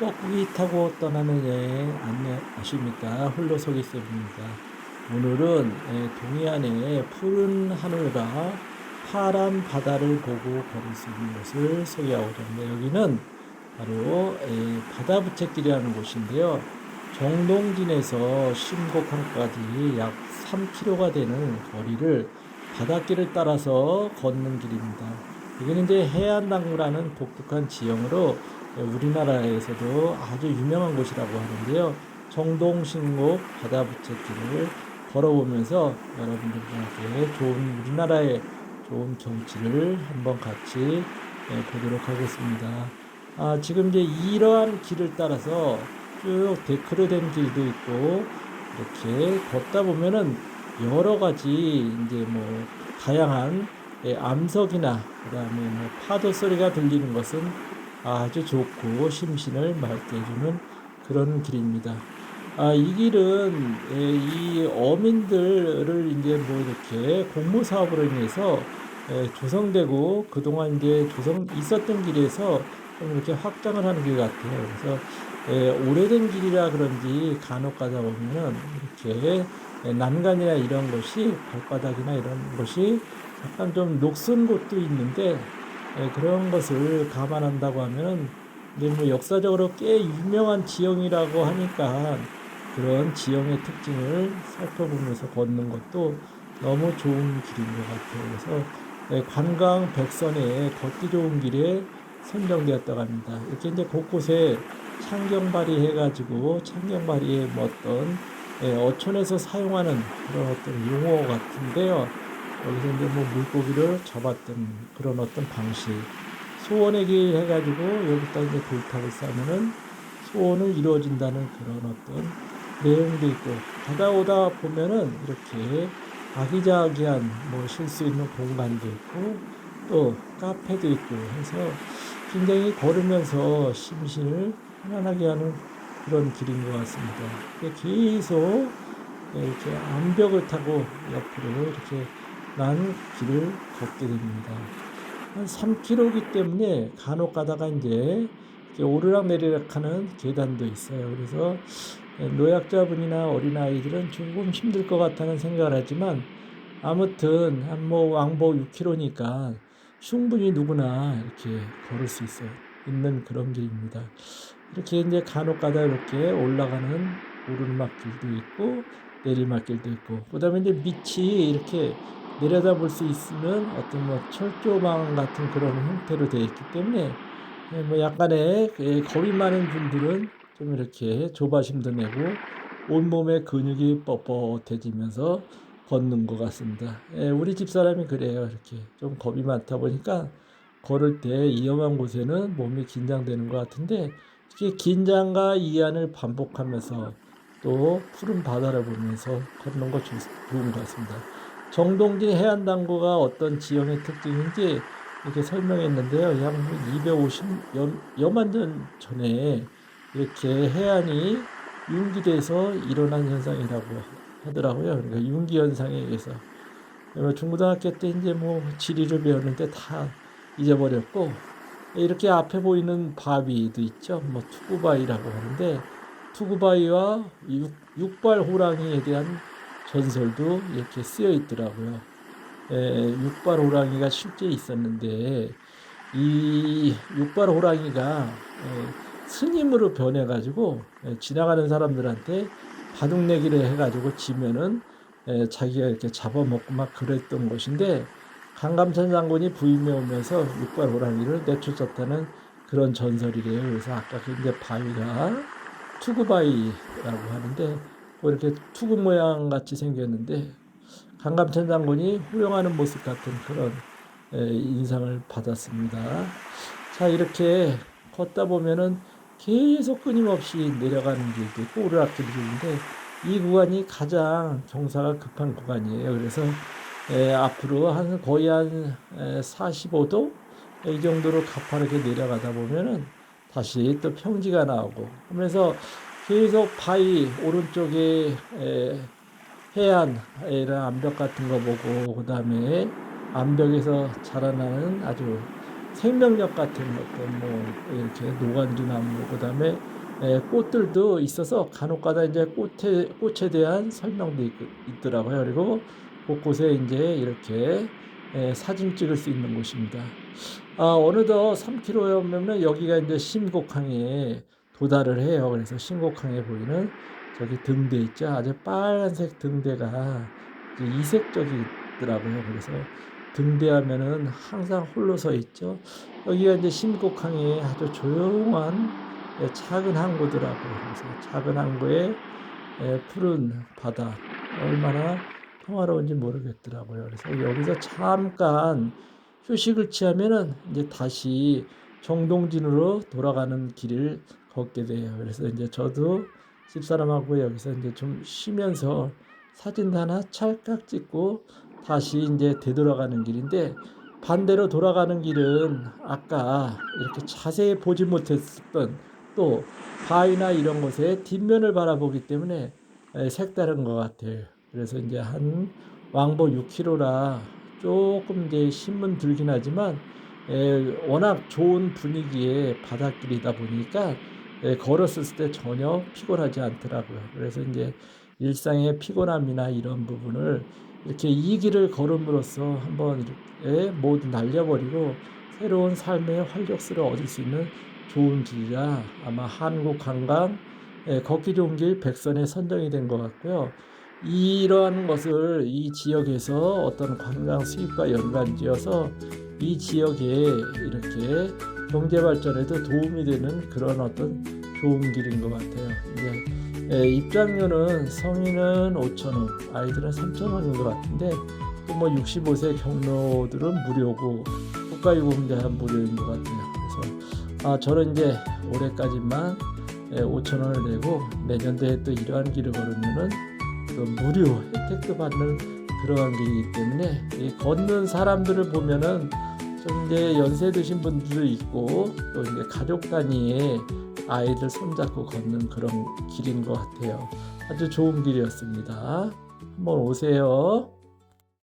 뻐꾸기 타고 떠나는 여행 안녕하십니까 홀로서기 쌤입니다. 오늘은 에, 동해안의 푸른 하늘과 파란 바다를 보고 걸을 수 있는 곳을 소개하고자 합니다. 여기는 바로 에, 바다부채길이라는 곳인데요. 정동진에서 신곡항까지 약 3km가 되는 거리를 바닷길을 따라서 걷는 길입니다. 여기는 이제 해안당구라는 독특한 지형으로 우리나라에서도 아주 유명한 곳이라고 하는데요. 정동신곡 바다부채길을 걸어보면서 여러분들께 좋은 우리나라의 좋은 경치를 한번 같이 예, 보도록 하겠습니다. 아, 지금 이제 이러한 길을 따라서 쭉 데크로 된 길도 있고 이렇게 걷다 보면은 여러 가지 이제 뭐 다양한 예, 암석이나 그다음에 뭐 파도 소리가 들리는 것은 아주 좋고 심신을 맑게 해주는 그런 길입니다. 아, 이 길은 예, 이 어민들을 이제 뭐 이렇게 공모 사업으로 인해서 예, 조성되고 그동안 이제 조성 있었던 길에서 좀 이렇게 확장을 하는 길 같아요. 그래서 예, 오래된 길이라 그런지 간혹 가다 보면은 이렇게 예, 난간이나 이런 것이 발바닥이나 이런 것이 약간 좀 녹슨 곳도 있는데 예, 그런 것을 감안한다고 하면은 뭐 역사적으로 꽤 유명한 지형이라고 하니까 그런 지형의 특징을 살펴보면서 걷는 것도 너무 좋은 길인 것 같아요. 그래서 예, 관광 백선에 걷기 좋은 길에 선정되었다고 합니다. 이렇게 이제 곳곳에 창경발이 해가지고 창경발이의 뭐 어떤 예, 어촌에서 사용하는 그런 어떤 용어 같은데요. 여기서 이제 뭐 물고기를 잡았던 그런 어떤 방식. 소원에게 해가지고 여기다 이제 돌탑을 쌓으면은 소원을 이루어진다는 그런 어떤 내용도 있고 가다 오다 보면은 이렇게 아기자기한 뭐 쉴 수 있는 공간도 있고 또 카페도 있고 해서 굉장히 걸으면서 심신을 편안하게 하는 그런 길인 것 같습니다. 계속 이렇게 암벽을 타고 옆으로 이렇게 난 길을 걷게 됩니다. 한 3km이기 때문에 간혹 가다가 이제 오르락 내리락 하는 계단도 있어요. 그래서 노약자분이나 어린아이들은 조금 힘들 것 같다는 생각을 하지만 아무튼 한 뭐 왕복 6km니까 충분히 누구나 이렇게 걸을 수 있어요. 있는 그런 길입니다. 이렇게 이제 간혹 가다 이렇게 올라가는 오르막길도 있고 내리막길도 있고 그다음에 이제 밑이 이렇게 내려다 볼 수 있으면 어떤 뭐 철조망 같은 그런 형태로 되어 있기 때문에 예, 뭐 약간의 예, 겁이 많은 분들은 좀 이렇게 조바심도 내고 온몸의 근육이 뻣뻣해지면서 걷는 것 같습니다. 예, 우리 집 사람이 그래요. 이렇게 좀 겁이 많다 보니까 걸을 때 위험한 곳에는 몸이 긴장되는 것 같은데 이렇게 긴장과 이안을 반복하면서 또 푸른 바다를 보면서 걷는 거 좋은 것 같습니다. 정동진 해안당구가 어떤 지형의 특징인지 이렇게 설명했는데요. 약 250여 만 년 전에 이렇게 해안이 융기돼서 일어난 현상이라고 하더라고요. 그러니까 융기 현상에 의해서 중고등학교 때 이제 뭐 지리를 배웠는데 다 잊어버렸고 이렇게 앞에 보이는 바위도 있죠. 뭐 투구바위라고 하는데 투구바위와 육, 육발 호랑이에 대한 전설도 이렇게 쓰여 있더라고요. 에, 육발 호랑이가 실제 있었는데 이 육발 호랑이가 에, 스님으로 변해가지고 에, 지나가는 사람들한테 바둑내기를 해가지고 지면은 에, 자기가 이렇게 잡아먹고 막 그랬던 것인데 강감찬 장군이 부임해 오면서 육발 호랑이를 내쫓았다는 그런 전설이래요. 그래서 아까 그 이제 바위가 투구바위라고 하는데 뭐 이렇게 투구 모양 같이 생겼는데 강감찬 장군이 후령하는 모습 같은 그런 인상을 받았습니다. 자 이렇게 걷다 보면은 계속 끊임없이 내려가는 길도 있고 오르락길도 있는데 이 구간이 가장 경사가 급한 구간이에요. 그래서 에, 앞으로 한 거의 한 45도 이 정도로 가파르게 내려가다 보면은 다시 또 평지가 나오고 하면서 계속 바위 오른쪽에 에, 해안 이런 암벽 같은 거 보고 그 다음에 암벽에서 자라나는 아주 생명력 같은 것도 뭐 이렇게 노간주 나무 그 다음에 에, 꽃들도 있어서 간혹가다 이제 꽃에 꽃에 대한 설명도 있, 있더라고요. 그리고 곳곳에 이제 이렇게 에, 사진 찍을 수 있는 곳입니다. 아, 어느덧 3km에 오면 여기가 이제 신곡항에 도달을 해요. 그래서 신곡항에 보이는 저기 등대 있죠. 아주 빨간색 등대가 이색적이더라고요. 그래서 등대하면은 항상 홀로 서 있죠. 여기가 이제 신곡항의 아주 조용한 예, 작은 항구더라고요. 그래서 작은 항구에 예, 푸른 바다 얼마나 평화로운지 모르겠더라고요. 그래서 여기서 잠깐 휴식을 취하면은 이제 다시 정동진으로 돌아가는 길을 걷게 돼요. 그래서 이제 저도 집사람하고 여기서 이제 좀 쉬면서 사진 하나 찰칵 찍고 다시 이제 되돌아가는 길인데 반대로 돌아가는 길은 아까 이렇게 자세히 보지 못했던 또 바위나 이런 곳에 뒷면을 바라보기 때문에 에, 색다른 것 같아요. 그래서 이제 한 왕복 6km라 조금 이제 신문 들긴 하지만 에, 워낙 좋은 분위기의 바닷길이다 보니까 에, 걸었을 때 전혀 피곤하지 않더라고요. 그래서 이제 일상의 피곤함이나 이런 부분을 이렇게 이 길을 걸음으로써 한번 이렇게 모두 날려버리고 새로운 삶의 활력소를 얻을 수 있는 좋은 길이라 아마 한국 관광 예, 걷기 좋은 길 백선에 선정이 된 것 같고요. 이러한 것을 이 지역에서 어떤 관광 수입과 연관지어서 이 지역에 이렇게 경제 발전에도 도움이 되는 그런 어떤 좋은 길인 것 같아요. 이제 예, 입장료는 성인은 5천 원, 아이들은 3천 원인 것 같은데 또 뭐 65세 경로들은 무료고 국가유공자는 무료인 것 같아요. 그래서 아 저는 이제 올해까지만 5천 원을 내고 내년도에 또 이러한 길을 걸으면은 또 무료 혜택도 받는 그러한 길이기 때문에 이 걷는 사람들을 보면은 좀 이제 연세 드신 분들도 있고 또 이제 가족 단위의 아이들 손잡고 걷는 그런 길인 것 같아요. 아주 좋은 길이었습니다. 한번 오세요.